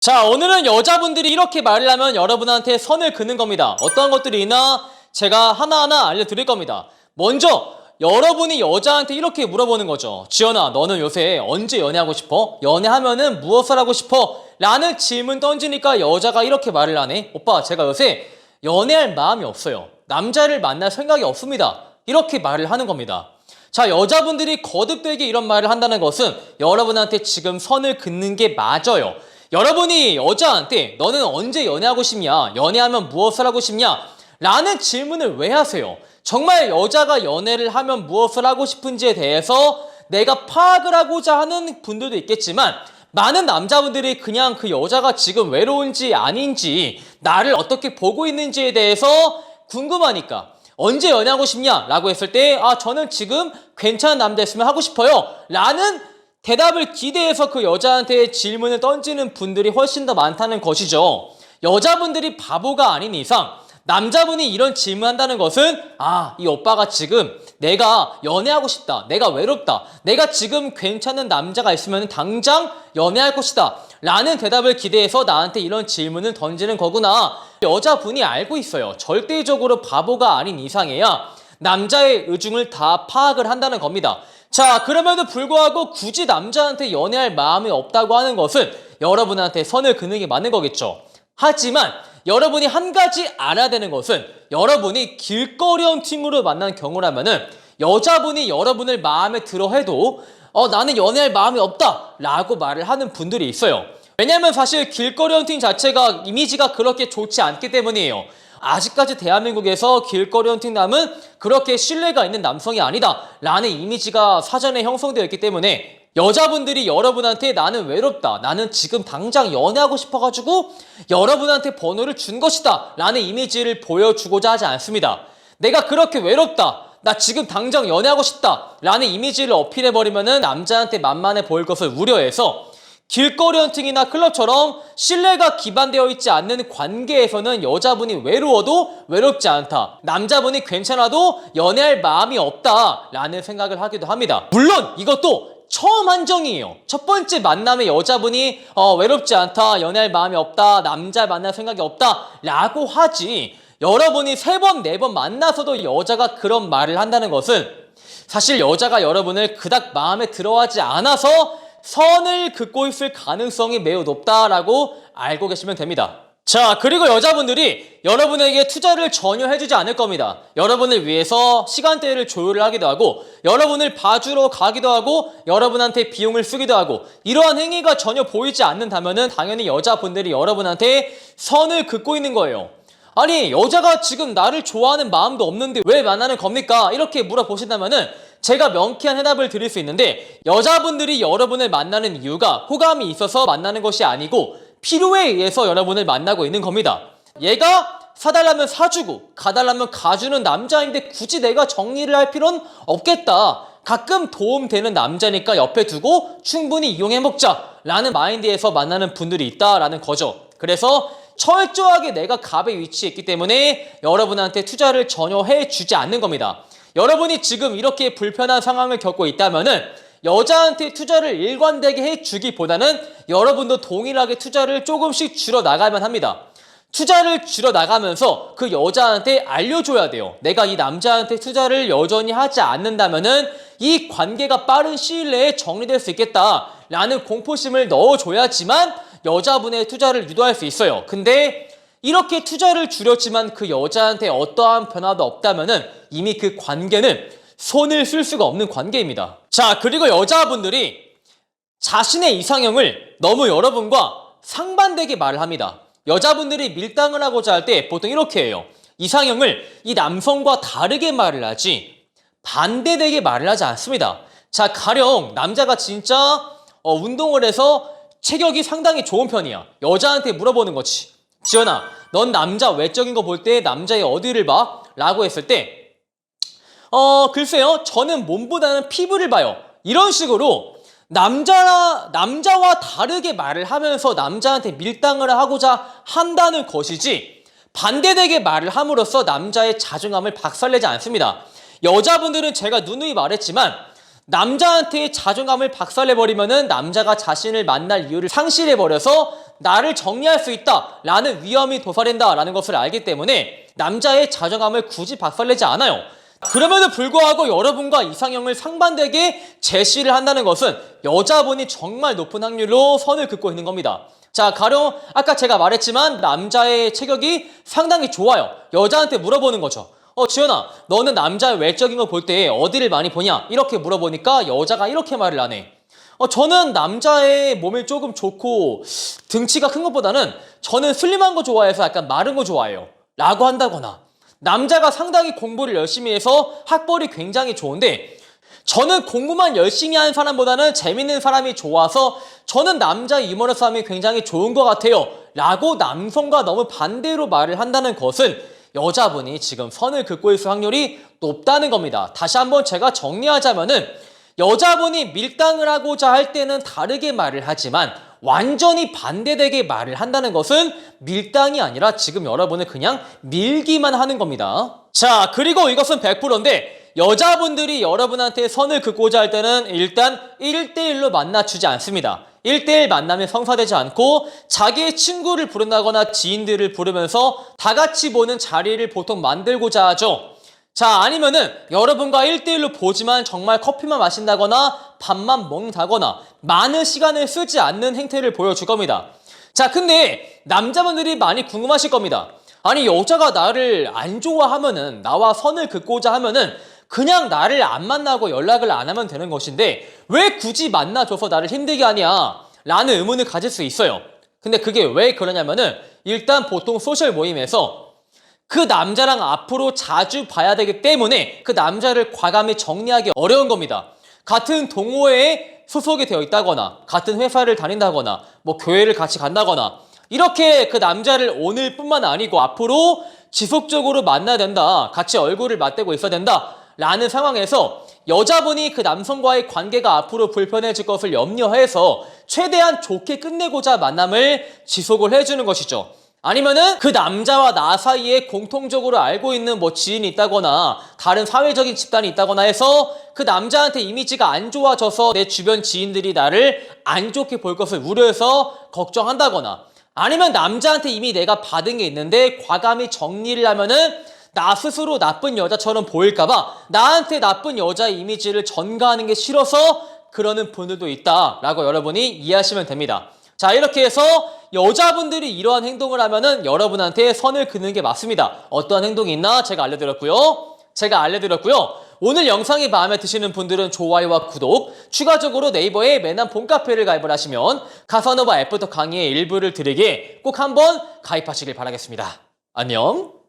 자, 오늘은 여자분들이 이렇게 말을 하면 여러분한테 선을 그는 겁니다. 어떠한 것들이 있나 제가 하나하나 알려드릴 겁니다. 먼저 여러분이 여자한테 이렇게 물어보는 거죠. 지연아, 너는 요새 언제 연애하고 싶어? 연애하면은 무엇을 하고 싶어? 라는 질문 던지니까 여자가 이렇게 말을 하네. 오빠, 제가 요새 연애할 마음이 없어요. 남자를 만날 생각이 없습니다. 이렇게 말을 하는 겁니다. 자, 여자분들이 거듭되게 이런 말을 한다는 것은 여러분한테 지금 선을 긋는 게 맞아요. 여러분이 여자한테 너는 언제 연애하고 싶냐? 연애하면 무엇을 하고 싶냐? 라는 질문을 왜 하세요? 정말 여자가 연애를 하면 무엇을 하고 싶은지에 대해서 내가 파악을 하고자 하는 분들도 있겠지만 많은 남자분들이 그냥 그 여자가 지금 외로운지 아닌지 나를 어떻게 보고 있는지에 대해서 궁금하니까 언제 연애하고 싶냐? 라고 했을 때, 아, 저는 지금 괜찮은 남자 있으면 하고 싶어요. 라는 대답을 기대해서 그 여자한테 질문을 던지는 분들이 훨씬 더 많다는 것이죠. 여자분들이 바보가 아닌 이상, 남자분이 이런 질문한다는 것은, 아, 이 오빠가 지금 내가 연애하고 싶다. 내가 외롭다. 내가 지금 괜찮은 남자가 있으면 당장 연애할 것이다. 라는 대답을 기대해서 나한테 이런 질문을 던지는 거구나. 여자분이 알고 있어요. 절대적으로 바보가 아닌 이상해야 남자의 의중을 다 파악을 한다는 겁니다. 자, 그럼에도 불구하고 굳이 남자한테 연애할 마음이 없다고 하는 것은 여러분한테 선을 그는 게 맞는 거겠죠. 하지만 여러분이 한 가지 알아야 되는 것은 여러분이 길거리형 팀으로 만난 경우라면은 여자분이 여러분을 마음에 들어 해도 어, 나는 연애할 마음이 없다 라고 말을 하는 분들이 있어요. 왜냐면 사실 길거리 헌팅 자체가 이미지가 그렇게 좋지 않기 때문이에요. 아직까지 대한민국에서 길거리 헌팅남은 그렇게 신뢰가 있는 남성이 아니다 라는 이미지가 사전에 형성되어 있기 때문에 여자분들이 여러분한테 나는 외롭다 나는 지금 당장 연애하고 싶어가지고 여러분한테 번호를 준 것이다 라는 이미지를 보여주고자 하지 않습니다. 내가 그렇게 외롭다 나 지금 당장 연애하고 싶다 라는 이미지를 어필해버리면은 남자한테 만만해 보일 것을 우려해서 길거리 헌팅이나 클럽처럼 신뢰가 기반되어 있지 않는 관계에서는 여자분이 외로워도 외롭지 않다. 남자분이 괜찮아도 연애할 마음이 없다. 라는 생각을 하기도 합니다. 물론 이것도 처음 한정이에요. 첫 번째 만남에 여자분이 어, 외롭지 않다, 연애할 마음이 없다, 남자 만날 생각이 없다 라고 하지 여러분이 세 번, 네 번 만나서도 여자가 그런 말을 한다는 것은 사실 여자가 여러분을 그닥 마음에 들어하지 않아서 선을 긋고 있을 가능성이 매우 높다라고 알고 계시면 됩니다. 자, 그리고 여자분들이 여러분에게 투자를 전혀 해주지 않을 겁니다. 여러분을 위해서 시간대를 조율을 하기도 하고, 여러분을 봐주러 가기도 하고, 여러분한테 비용을 쓰기도 하고, 이러한 행위가 전혀 보이지 않는다면은 당연히 여자분들이 여러분한테 선을 긋고 있는 거예요. 아니, 여자가 지금 나를 좋아하는 마음도 없는데 왜 만나는 겁니까? 이렇게 물어보신다면은 제가 명쾌한 해답을 드릴 수 있는데 여자분들이 여러분을 만나는 이유가 호감이 있어서 만나는 것이 아니고 필요에 의해서 여러분을 만나고 있는 겁니다. 얘가 사달라면 사주고 가달라면 가주는 남자인데 굳이 내가 정리를 할 필요는 없겠다. 가끔 도움되는 남자니까 옆에 두고 충분히 이용해 먹자 라는 마인드에서 만나는 분들이 있다라는 거죠. 그래서 철저하게 내가 갑의 위치에 있기 때문에 여러분한테 투자를 전혀 해주지 않는 겁니다. 여러분이 지금 이렇게 불편한 상황을 겪고 있다면은 여자한테 투자를 일관되게 해주기보다는 여러분도 동일하게 투자를 조금씩 줄여 나가면 합니다. 투자를 줄여 나가면서 그 여자한테 알려줘야 돼요. 내가 이 남자한테 투자를 여전히 하지 않는다면은 이 관계가 빠른 시일 내에 정리될 수 있겠다라는 공포심을 넣어줘야지만 여자분의 투자를 유도할 수 있어요. 근데 이렇게 투자를 줄였지만 그 여자한테 어떠한 변화도 없다면은 이미 그 관계는 손을 쓸 수가 없는 관계입니다. 자, 그리고 여자분들이 자신의 이상형을 너무 여러분과 상반되게 말을 합니다. 여자분들이 밀당을 하고자 할 때 보통 이렇게 해요. 이상형을 이 남성과 다르게 말을 하지 반대되게 말을 하지 않습니다. 자, 가령 남자가 진짜 어, 운동을 해서 체격이 상당히 좋은 편이야. 여자한테 물어보는 거지. 지연아, 넌 남자 외적인 거 볼 때 남자의 어디를 봐? 라고 했을 때, 어, 글쎄요, 저는 몸보다는 피부를 봐요. 이런 식으로 남자, 남자와 다르게 말을 하면서 남자한테 밀당을 하고자 한다는 것이지, 반대되게 말을 함으로써 남자의 자존감을 박살내지 않습니다. 여자분들은 제가 누누이 말했지만, 남자한테 자존감을 박살내버리면은 남자가 자신을 만날 이유를 상실해버려서 나를 정리할 수 있다 라는 위험이 도사된다 라는 것을 알기 때문에 남자의 자존감을 굳이 박살내지 않아요. 그럼에도 불구하고 여러분과 이상형을 상반되게 제시를 한다는 것은 여자분이 정말 높은 확률로 선을 긋고 있는 겁니다. 자, 가령 아까 제가 말했지만 남자의 체격이 상당히 좋아요. 여자한테 물어보는 거죠. 어, 지연아, 너는 남자의 외적인 거볼때 어디를 많이 보냐? 이렇게 물어보니까 여자가 이렇게 말을 하네. 어, 저는 남자의 몸이 조금 좋고 등치가 큰 것보다는 저는 슬림한 거 좋아해서 약간 마른 거 좋아해요. 라고 한다거나 남자가 상당히 공부를 열심히 해서 학벌이 굉장히 좋은데 저는 공부만 열심히 하는 사람보다는 재밌는 사람이 좋아서 저는 남자 유머러 싸움이 굉장히 좋은 것 같아요. 라고 남성과 너무 반대로 말을 한다는 것은 여자분이 지금 선을 긋고 있을 확률이 높다는 겁니다. 다시 한번 제가 정리하자면은 여자분이 밀당을 하고자 할 때는 다르게 말을 하지만 완전히 반대되게 말을 한다는 것은 밀당이 아니라 지금 여러분을 그냥 밀기만 하는 겁니다. 자, 그리고 이것은 100%인데 여자분들이 여러분한테 선을 긋고자 할 때는 일단 1대1로 만나주지 않습니다. 1대1 만남이 성사되지 않고 자기의 친구를 부른다거나 지인들을 부르면서 다 같이 보는 자리를 보통 만들고자 하죠. 자, 아니면은 여러분과 1대1로 보지만 정말 커피만 마신다거나 밥만 먹는다거나 많은 시간을 쓰지 않는 행태를 보여줄 겁니다. 자, 근데 남자분들이 많이 궁금하실 겁니다. 아니, 여자가 나를 안 좋아하면은, 나와 선을 긋고자 하면은 그냥 나를 안 만나고 연락을 안 하면 되는 것인데 왜 굳이 만나줘서 나를 힘들게 하냐? 라는 의문을 가질 수 있어요. 근데 그게 왜 그러냐면은 일단 보통 소셜 모임에서 그 남자랑 앞으로 자주 봐야 되기 때문에 그 남자를 과감히 정리하기 어려운 겁니다. 같은 동호회에 소속이 되어 있다거나 같은 회사를 다닌다거나 뭐 교회를 같이 간다거나 이렇게 그 남자를 오늘뿐만 아니고 앞으로 지속적으로 만나야 된다. 같이 얼굴을 맞대고 있어야 된다. 라는 상황에서 여자분이 그 남성과의 관계가 앞으로 불편해질 것을 염려해서 최대한 좋게 끝내고자 만남을 지속을 해주는 것이죠. 아니면은 그 남자와 나 사이에 공통적으로 알고 있는 뭐 지인이 있다거나 다른 사회적인 집단이 있다거나 해서 그 남자한테 이미지가 안 좋아져서 내 주변 지인들이 나를 안 좋게 볼 것을 우려해서 걱정한다거나 아니면 남자한테 이미 내가 받은 게 있는데 과감히 정리를 하면은 나 스스로 나쁜 여자처럼 보일까봐 나한테 나쁜 여자의 이미지를 전가하는 게 싫어서 그러는 분들도 있다라고 여러분이 이해하시면 됩니다. 자, 이렇게 해서 여자분들이 이러한 행동을 하면은 여러분한테 선을 긋는 게 맞습니다. 어떠한 행동이 있나 제가 알려드렸고요. 제가 알려드렸고요. 오늘 영상이 마음에 드시는 분들은 좋아요와 구독, 추가적으로 네이버에 매난 봄카페를 가입을 하시면 가사노바 애프터 강의의 일부를 드리게 꼭 한번 가입하시길 바라겠습니다. 안녕!